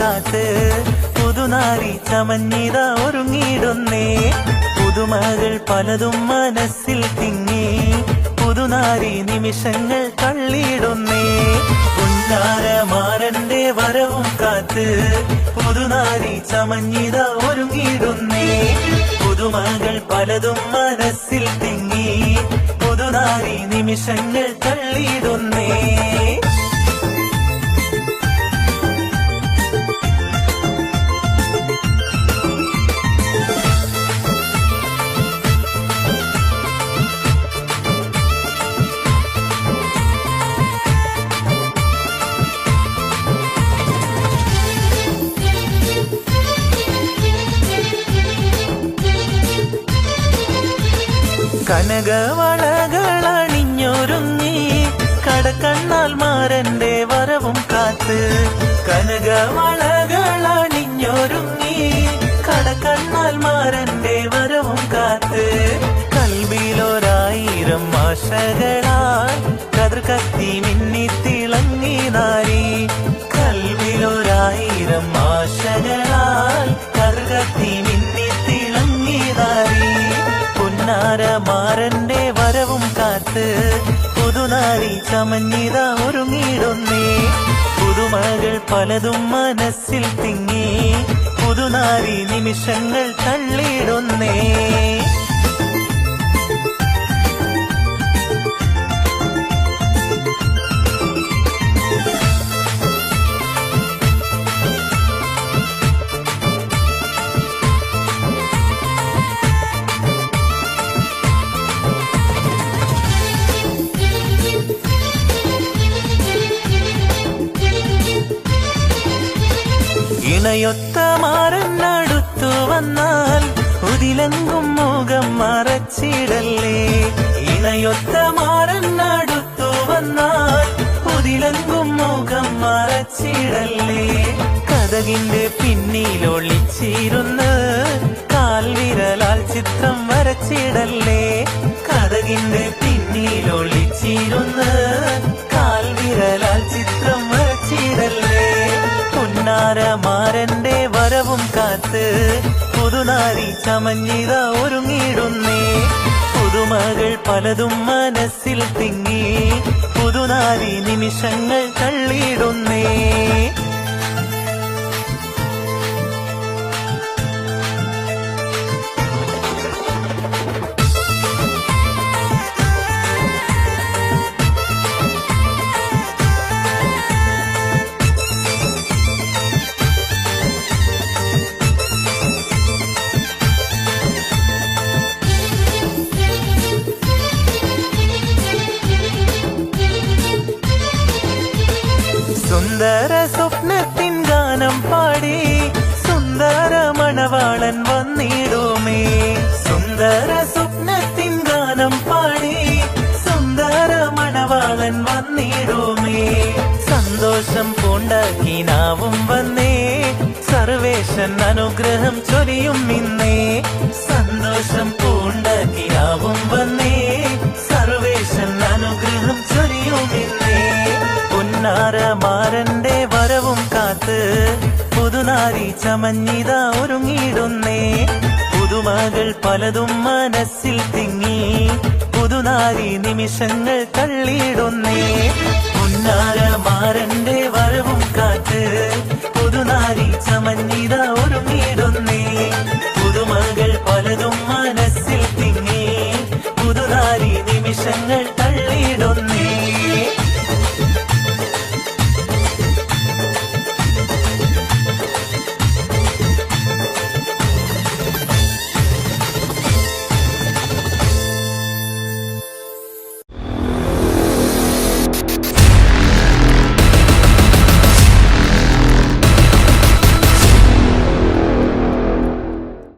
കാത്ത് പുതുനാരി ചമഞ്ഞിത ഒരുങ്ങിയിടുന്നേ. പുതുമകൾ പലതും മനസ്സിൽ തിങ്ങി പുതുനാരി നിമിഷങ്ങൾ തള്ളിയിടുന്നേ. പുന്നാരമാരന്റെ വരവും കാത്ത് പുതുനാരി ചമഞ്ഞിത ഒരുങ്ങിയിടുന്നേ. പുതുമകൾ പലതും മനസ്സിൽ തിങ്ങി പുതുനാരി നിമിഷങ്ങൾ തള്ളിയിടുന്നേ. കനകവളകളണിഞ്ഞൊരുങ്ങി കടക്കണ്ണാൽ മാരന്റെ വരവും കാത്ത് കനകവളകളണിഞ്ഞൊരുങ്ങി കടക്കണ്ണാൽ മാരന്റെ വരവും കാത്ത് കൽവിയിലൊരായിരം ആശകളാൽ കതിർ കത്തി മിന്നി തിളങ്ങി നാരി കൽവിലൊരായിരം പുതുനാരി ചമഞ്ഞിത ഒരുങ്ങിയിടുന്നേ. പുതുമകൾ പലതും മനസ്സിൽ തിങ്ങി. പുതുനാരി നിമിഷങ്ങൾ തള്ളിയിടുന്നേ. ഇണയൊത്ത മാറന്നടുത്തു വന്നാൽ ഉതിലെങ്കും മുഖം മറച്ചിടല്ലേ? ഇണയൊത്ത മാറന്നടുത്തു വന്നാൽ ഉതിലെങ്കും മുഖം മറച്ചിടല്ലേ? കഥകിന്റെ പിന്നിലൊളിച്ചിരുന്ന് കാൽവിരലാൽ ചിത്രം വരച്ചിടല്ലേ? കഥകിന്റെ പിന്നിലൊളിച്ചിരുന്ന് പുന്നാരമാരന്റെ വരവും കാത്ത് പുതുനാരി ചമഞ്ഞിത ഒരുങ്ങിയിടുന്നേ. പുതുമകൾ പലതും മനസ്സിൽ തിങ്ങി പുതുനാരി നിമിഷങ്ങൾ തള്ളിയിടുന്നേ. വന്നിടുമേ. സുന്ദര സ്വപ്നത്തിൻ ഗാനം പാടി സുന്ദര മണവാളൻ വന്നിടുമേ. സന്തോഷം പൂണ്ടാക്കിനാവും വന്നേ സർവേശൻ അനുഗ്രഹം ചൊരിയും ഇന്നേ സന്തോഷം പൂണ്ടാക്കിനാവും വന്നേ സർവേശൻ അനുഗ്രഹം ചൊരിയും ഇന്നേ പുന്നാരമാരന്റെ വരവും കാത്ത് പുതുനാരി ചമഞ്ഞിത ഒരുങ്ങിയിടുന്നേ. പുതുമകൾ പലതും മനസ്സിൽ തിങ്ങി. പുതുനാരി നിമിഷങ്ങൾ തള്ളിയിടുന്നേ.